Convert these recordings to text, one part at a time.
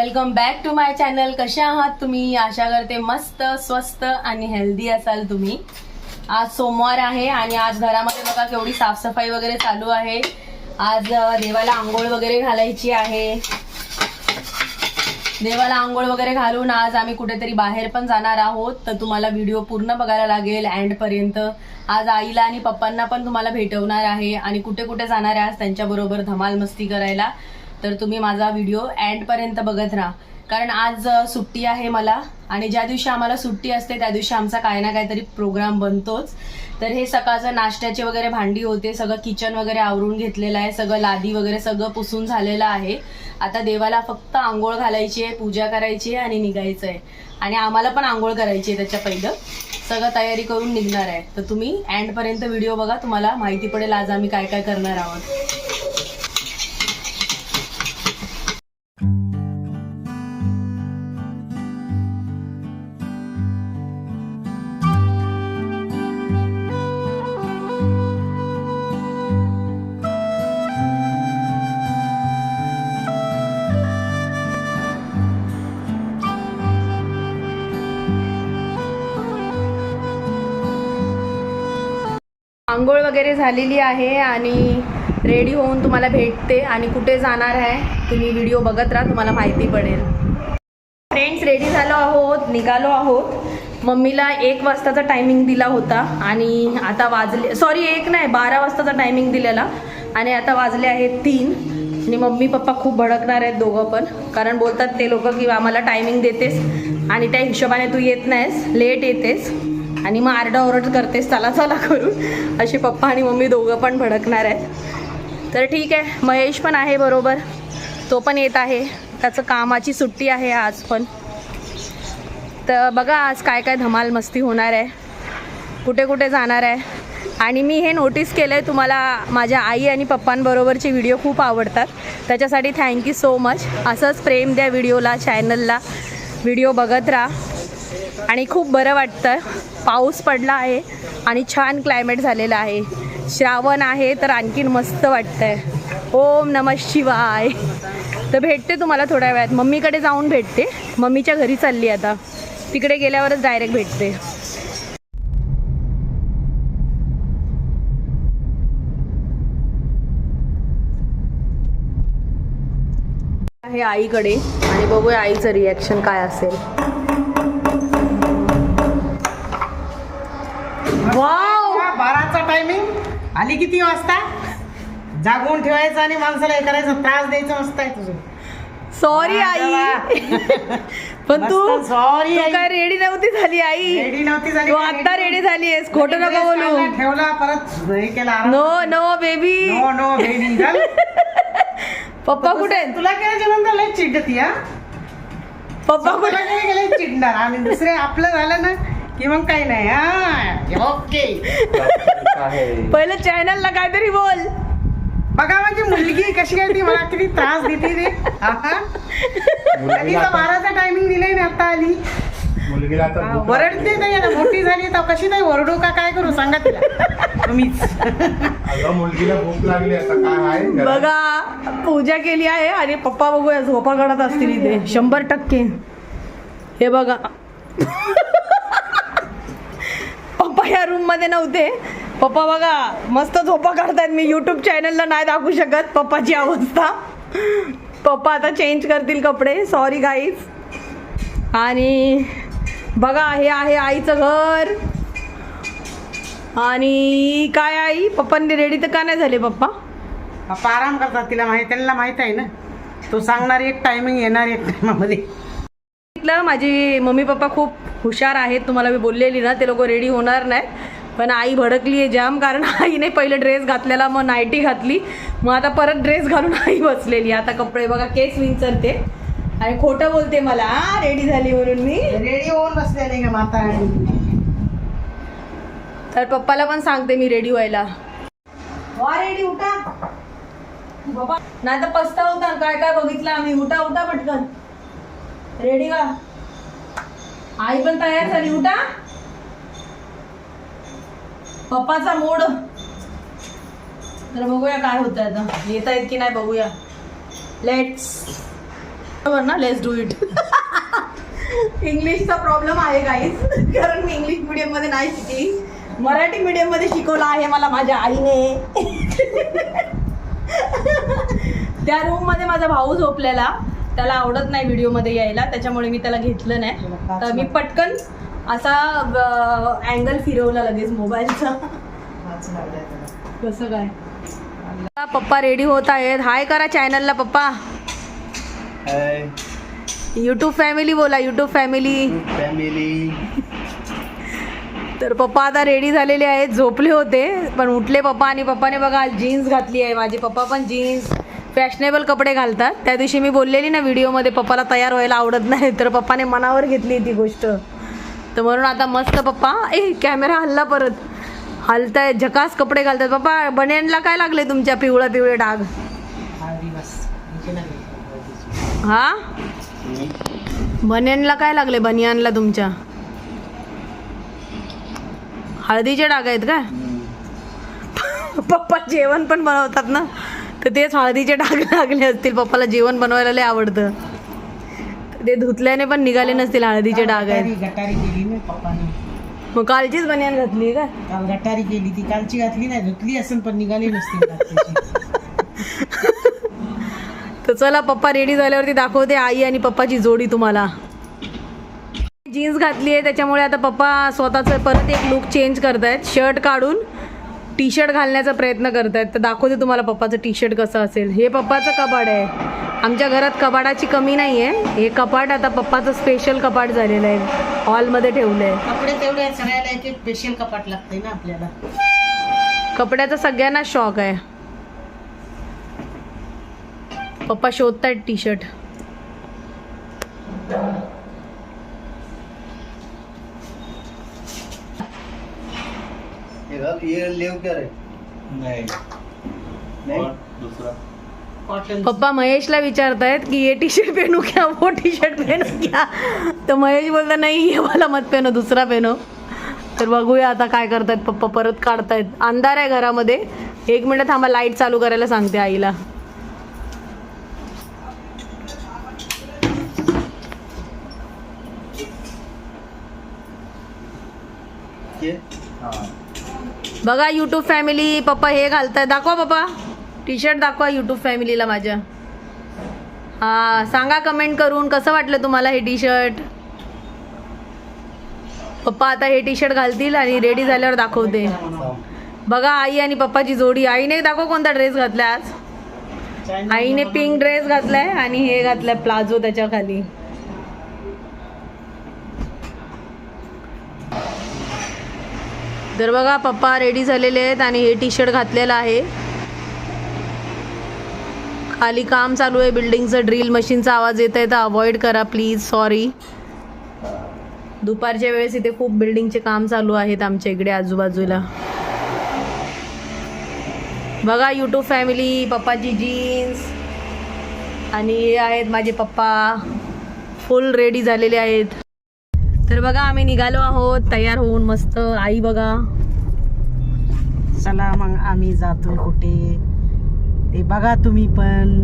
Welcome back to my channel. कसे आहात तुम्ही? आशा करते मस्त स्वस्त आणि हेल्दी असाल तुम्ही. आज सोमवार आहे आणि आज घरामध्ये बघा केवढी साफसफाई वगैरे चालू आहे. आज देवाला आंघोळ वगैरे घालायची आहे. देवाला आंघोळ वगैरे घालून आज आम्ही कुठेतरी बाहेर पण जाणार आहोत. तर तुम्हाला व्हिडिओ पूर्ण बघायला लागेल अँडपर्यंत पर्यंत. आज आईला आणि पप्पांना पण तुम्हाला भेटवणार आहे. आणि कुठे कुठे जाणार आहे आज त्यांच्याबरोबर धमाल मस्ती करायला. तर तुम्ही माझा व्हिडिओ एंडपर्यंत बघत राहा. कारण आज सुट्टी आहे मला आणि ज्या दिवशी आम्हाला सुट्टी असते त्या दिवशी आमचा काही ना काहीतरी प्रोग्राम बनतोच. तर हे सकाळचं नाश्त्याचे वगैरे भांडी होते सगळं किचन वगैरे आवरून घेतलेलं आहे सगळं लादी वगैरे सगळं पुसून झालेलं आहे. आता देवाला फक्त आंघोळ घालायची आहे पूजा करायची आहे आणि निघायचं आहे. आणि आम्हाला पण आंघोळ करायची आहे त्याच्या पहिलं. सगळं तयारी करून निघणार आहे. तर तुम्ही एंडपर्यंत व्हिडिओ बघा तुम्हाला माहिती पडेल आज आम्ही काय काय करणार आहोत. आंघोळ वगैरे झालेली आहे आणि रेडी होऊन तुम्हाला भेटते आणि कुठे जाणार आहे तुम्ही व्हिडिओ बघत राहा तुम्हाला माहिती पडेल. फ्रेंड्स रेडी झालो आहोत निघालो आहोत. मम्मीला एक वाजताचा टायमिंग दिला होता आणि आता वाजले सॉरी एक नाही बारा वाजताचा टायमिंग दिलेला आणि आता वाजले आहेत तीन. आणि मम्मी पप्पा खूप भडकणार आहेत दोघं पण कारण बोलतात ते लोक की आम्हाला टायमिंग देतेस आणि त्या हिशोबाने तू येत नाहीस लेट येतेस. आणि मग आरडाओरड करतेस चला चला करून. असे पप्पा आणि मम्मी दोघं पण भडकणार आहेत. तर ठीक आहे महेश पण आहे बरोबर. तो पण येत आहे. त्याचं कामाची सुट्टी आहे आज पण. तर बघा आज काय काय धमाल मस्ती होणार आहे. कुठे कुठे जाणार आहे. आणि मी हे नोटीस केलं आहे तुम्हाला माझ्या आई आणि पप्पांबरोबरचे व्हिडिओ खूप आवडतात. त्याच्यासाठी थँक्यू सो मच असंच प्रेम द्या व्हिडिओला चॅनलला व्हिडिओ बघत राहा. आणि खूप बरं वाटतं. पाऊस पडला आहे आणि छान क्लायमेट झालेलं आहे. श्रावण आहे तर आणखीन मस्त वाटतंय. ओम नम शिवाय. तर भेटते तुम्हाला थोड्या वेळात. मम्मीकडे जाऊन भेटते. मम्मीच्या घरी चालली आता. तिकडे गेल्यावरच डायरेक्ट भेटते. आहे आईकडे. आणि बघूया आईचं रिॲक्शन काय असेल. वाव बाराचा टायमिंग आली किती वाजता? जागवून ठेवायचं आणि माणसाला हे करायचं त्रास द्यायचं मस्त आहे तुझं. सॉरी आई. पण तू आई. काय रेडी नव्हती झाली आई. रेडी नव्हती झाली तू आता रेडी झाली आहेस खोटं नको बोलू. ठेवला परत हे केला. No no baby no no baby. Papa कुठे? तुला केल्याच्यानंतर लय चिडती हा? पप्पा कुठे? गेलं चिडणार. आणि दुसरे आपलं झालं ना की मग काही नाही हा. ओके पहिलं चॅनलला काहीतरी बोल. बघा माझी मुलगी कशी काय ती मला किती त्रास देते रे बाराचा टायमिंग दिलाय ना आता आली. मुलगीला वरडते नाही आता मोठी झाली तर कशी नाही वरडू का काय करू सांगा तिला. तुम्हीच. अगं मुलगीला भूक लागली आता काय आहे? घरात? बघा पूजा केली आहे आणि पप्पा बघूया झोपा काढत असतील इथे. शंभर टक्के. हे बघा. पप्पा या रूममध्ये नव्हते. पप्पा बघा मस्त झोपा काढतायत. मी युट्यूब चॅनलला नाही दाखवू शकत. पप्पाची अवस्था. पप्पा आता चेंज करतील कपडे. सॉरी गाईज आणि बघा हे आहे आईचं घर. आणि काय आई? पप्पांनी रेडी तर का नाही झाले पप्पा? पप्पा आराम करतात तिला माहिती त्यांना माहीत आहे ना. तो सांगणार एक टायमिंग येणार एक टायमामध्ये माझी मम्मी पप्पा खूप हुशार आहेत. तुम्हाला मी बोललेली ना ते लोक रेडी होणार नाही पण आई भडकली आहे जाम कारण आईने पहिले ड्रेस घातलेला मग नाईटी घातली. मग आता परत ड्रेस घालून आई बसलेली. आता कपडे बघा केस विंचरते. आणि खोटं बोलते मला. रेडी झाली म्हणून मी. रेडी होऊन बसलेले का माता तर पप्पाला पण सांगते मी रेडी व्हायला. वा रेडी उठा. बाबा. नाही तर पस्तावता काय काय बघितलं आम्ही? उठा उठा पटकन. रेडी का? आई पण तयार झाली. उठा. पप्पाचा मूड. तर बघूया काय होतं आता. येत आहेत की नाही बघूया. लेट्स बरोबर ना? लेट्स डू इट इंग्लिशचा प्रॉब्लेम आहे काहीच कारण मी इंग्लिश मीडियममध्ये नाही शिकली. मराठी मीडियममध्ये शिकवलं आहे मला माझ्या आईने. त्या रूममध्ये माझा भाऊ झोपलेला. त्याला आवडत नाही व्हिडिओमध्ये यायला. त्याच्यामुळे मी त्याला घेतलं नाही. तर मी पटकन असा अँगल फिरवला लगेच मोबाईलचा. कसं काय? पप्पा रेडी होत आहेत. हाय करा चॅनलला पप्पा. युट्यूब फॅमिली बोला युट्यूब फॅमिली फॅमिली तर पप्पा आता रेडी झालेले आहेत. झोपले होते पण उठले पप्पा आणि पप्पाने बघा जीन्स घातली आहे. माझे पप्पा पण जीन्स फॅशनेबल कपडे घालतात. त्या दिवशी मी बोललेली ना व्हिडिओमध्ये पप्पाला तयार व्हायला आवडत नाही तर पप्पाने मनावर घेतली ती गोष्ट. तर म्हणून आता मस्त पप्पा. ए कॅमेरा हल्ला परत. हलताय. झकास कपडे घालतात. पप्पा बनियनला काय लागले तुमच्या पिवळ्या पिवळे डाग? हा? बनियनला काय लागले बनियानला तुमच्या? हळदीचे डाग आहेत का? पप्पा जेवण पण बनवतात ना? तर तेच हळदीचे डाग लागले असतील. पप्पाला जेवण बनवायला लय आवडतं. ते धुतल्याने पण निघाले नसतील हळदीचे डाग आहेत. गटारी केली ना पप्पाने. मग कालचीच बनियान घातली का? काल गटारी केली ती कालची घातली नाही धुतली असेल पण निघाली नसती रात्रीची. तर चला पप्पा रेडी झाल्यावरती दाखवते आई आणि पप्पाची जोडी तुम्हाला. जीन्स घातली आहे त्याच्यामुळे आता पप्पा स्वतःचं परत एक लुक चेंज करतायत. शर्ट काढून टी शर्ट घालण्याचा प्रयत्न करतायत. तर दाखवते तुम्हाला पप्पाचं टी शर्ट कसं असेल. हे पप्पाचं कपाट आहे. आमच्या घरात कपाटाची कमी नाही आहे हे कपाट आता पप्पाचं स्पेशल कपाट झालेलं आहे. हॉलमध्ये ठेवलं आहे कपडे तेवढे आहेत, सगळ्याला एक स्पेशल कपाट लागतंय ना आपल्याला. कपड्याचा सगळ्यांना शॉक आहे. पप्पा शोधतायत टी शर्ट ये लेव क्या रे नाही. नाही? दुसरा. पप्पा महेशला विचारतायत की ये टी शर्ट पहनू क्या वो टी शर्ट पहनू क्या? तर महेश बोलता नाही ये वाला मत पहनो दुसरा पहनो तर बघूया आता काय करतायत पप्पा परत काढतायत. अंधार आहे घरामध्ये. एक मिनिट थांबा लाइट चालू करायला सांगते आईला. हाँ बघा युट्यूब फॅमिली पप्पा हे घालताय दाखवा पप्पा. टी शर्ट दाखवा युट्यूब फॅमिलीला माझ्या. हा सांगा कमेंट करून कसं वाटलं तुम्हाला हे टी शर्ट पप्पा आता हे टी शर्ट घालतील आणि रेडी झाल्यावर दाखवते. बघा आई आणि पप्पाची जोडी. आईने दाखव कोणता ड्रेस घातला आज? आईने पिंक ड्रेस घातलाय आणि हे घातलाय प्लाझो त्याच्याखाली. तर बघा पप्पा रेडी झालेले आहेत आणि हे टी शर्ट घातलेलं आहे. खाली काम चालू आहे. बिल्डिंगचं ड्रिल मशीनचा आवाज येत आहे. तर अवॉइड करा प्लीज. सॉरी. दुपारच्या वेळेस इथे खूप बिल्डिंगचे काम चालू आहेत आमच्या इकडे आजूबाजूला. बघा यूट्यूब फॅमिली पप्पाची जीन्स आणि हे आहेत माझे पप्पा. फुल रेडी झालेले आहेत. तर बघा आम्ही निघालो आहोत. तयार होऊन मस्त. आई बघा. चला मग आम्ही जातो कुठे? ते बघा तुम्ही पण.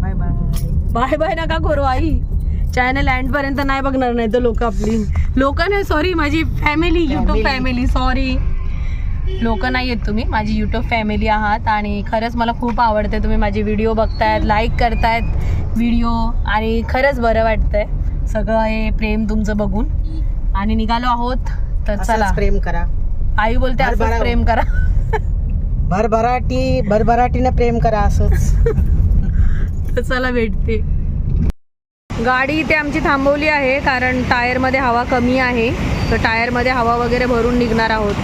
बाय बाय बाय बाय नका करू आई. चॅनल एंड पर्यंत नाही बघणार नाही तर लोक आपली. लोक नाही सॉरी माझी फॅमिली युट्यूब. फॅमिली सॉरी लोक नाही आहेत तुम्ही माझी युट्यूब फॅमिली आहात आणि खरंच मला खूप आवडते तुम्ही माझे व्हिडिओ बघतायत लाईक करतायत व्हिडिओ आणि खरंच बरं वाटतंय. सगळं हे प्रेम तुमचं बघून. आणि निघालो आहोत तर चला. प्रेम करा. आई बोलते असंच. प्रेम करा. भरभराटी भरभराटीनं प्रेम करा असंच. तर चला भेटते. गाडी इथे आमची थांबवली आहे कारण टायरमध्ये हवा कमी आहे. तर टायरमध्ये हवा वगैरे भरून निघणार आहोत.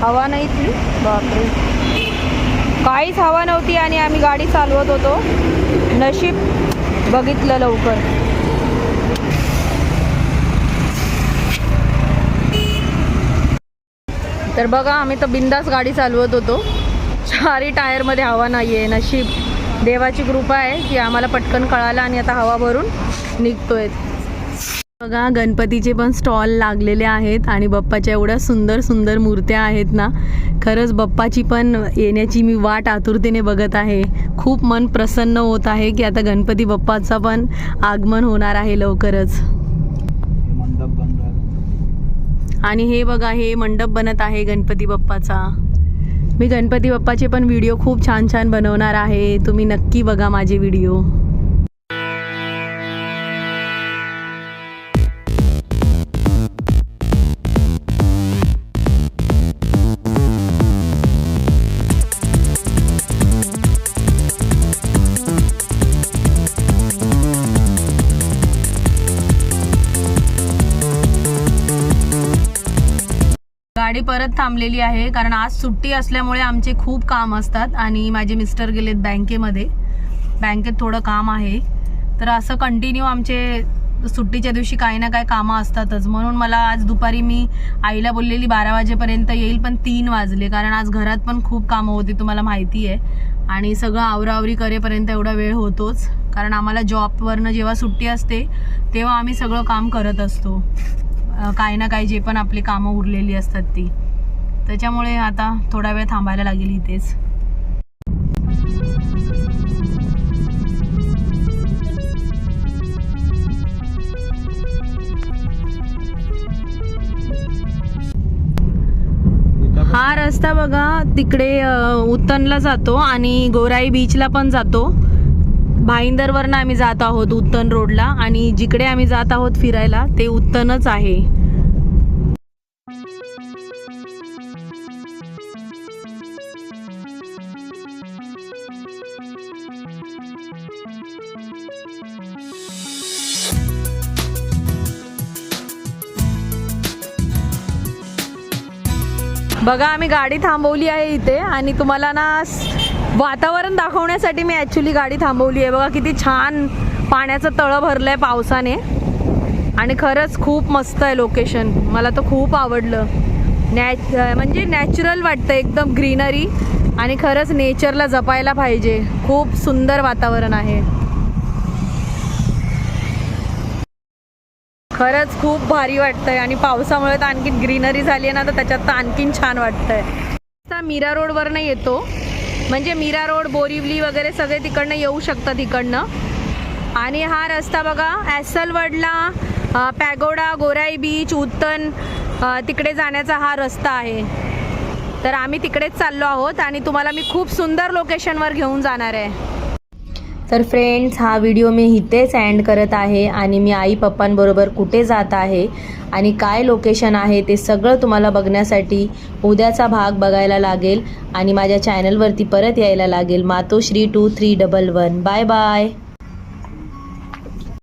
हवा नाही ती. बापरे. काहीच हवा नव्हती आणि आम्ही गाडी चालवत होतो. नशीब बघितलं लवकर. तर बघा आम्ही तर बिंदास गाडी चालवत होतो. चारही टायरमध्ये हवा नाही आहे नशीब देवाची कृपा आहे की आम्हाला पटकन कळालं आणि आता हवा भरून निघतोय. बघा गणपतीचे पण स्टॉल लागलेले आहेत आणि बाप्पाच्या एवढ्या सुंदर सुंदर मूर्त्या आहेत ना. खरंच बाप्पाची पण येण्याची मी वाट आतुरतेने बघत आहे. खूप मन प्रसन्न होत आहे की आता गणपती बाप्पाचा पण आगमन होणार आहे लवकरच मंडप बन रहा आणि हे बघा हे मंडप बनत आहे गणपती बाप्पाचा. मी गणपती बाप्पाचे पण व्हिडिओ खूप छान छान बनवणार आहे. तुम्ही नक्की बघा माझे व्हिडिओ गाडी परत थांबलेली आहे कारण आज सुट्टी असल्यामुळे आमचे खूप काम असतात आणि माझे मिस्टर गेलेत बँकेमध्ये. बँकेत थोडं काम आहे. तर असं कंटिन्यू आमचे सुट्टीच्या दिवशी काही ना काही कामं असतातच. म्हणून मला आज दुपारी मी आईला बोललेली बारा वाजेपर्यंत येईल पण तीन वाजले. कारण आज घरात पण खूप कामं होती तुम्हाला माहिती आहे. आणि सगळं आवरावरी करेपर्यंत एवढा वेळ होतोच. कारण आम्हाला जॉबवरनं जेव्हा सुट्टी असते तेव्हा आम्ही सगळं काम करत असतो. काही ना काही जे पण आपली कामं उरलेली असतात ती. त्याच्यामुळे आता थोडा वेळ थांबायला लागेल इथेच. हा रस्ता बघा तिकडे उत्तनला जातो आणि गोराई बीचला पण जातो. भाईंदरवरनं आम्ही जात आहोत उत्तन रोडला आणि जिकडे आम्ही जात आहोत फिरायला ते उत्तनच आहे. बघा आम्ही गाडी थांबवली आहे इथे आणि तुम्हाला ना वातावरण दाखवण्यासाठी मी ॲक्च्युली गाडी थांबवली आहे. बघा किती छान पाण्याचं तळं भरलं आहे पावसाने. आणि खरंच खूप मस्त आहे लोकेशन मला तर खूप आवडलं. नॅच म्हणजे नॅचरल वाटतं एकदम ग्रीनरी आणि खरंच नेचरला जपायला पाहिजे. खूप सुंदर वातावरण आहे. खरंच खूप भारी वाटतंय. आणि पावसामुळे तर आणखीन ग्रीनरी झाली आहे ना तर त्याच्यात तर आणखीन छान वाटतंय. आता मीरा रोडवरनं येतो. म्हणजे मीरा रोड बोरिवली वगैरे सगळे तिकडनं येऊ शकतात तिकडनं आणि हा रस्ता बघा ॲसलवडला पॅगोडा गोराई बीच उत्तन तिकडे जाण्याचा हा रस्ता आहे. तर आम्ही तिकडेच चाललो आहोत आणि तुम्हाला मी खूप सुंदर लोकेशनवर घेऊन जाणार आहे. तर फ्रेंड्स हा व्हिडिओ मी इथेच अँड करत आहे आणि मी आई पप्पांबरोबर कुठे जात आहे आणि काय लोकेशन आहे ते सगळं तुम्हाला बघण्यासाठी उद्याचा भाग बघायला लागेल आणि माझ्या चॅनलवरती परत यायला लागेल. Matoshri two three double one bye bye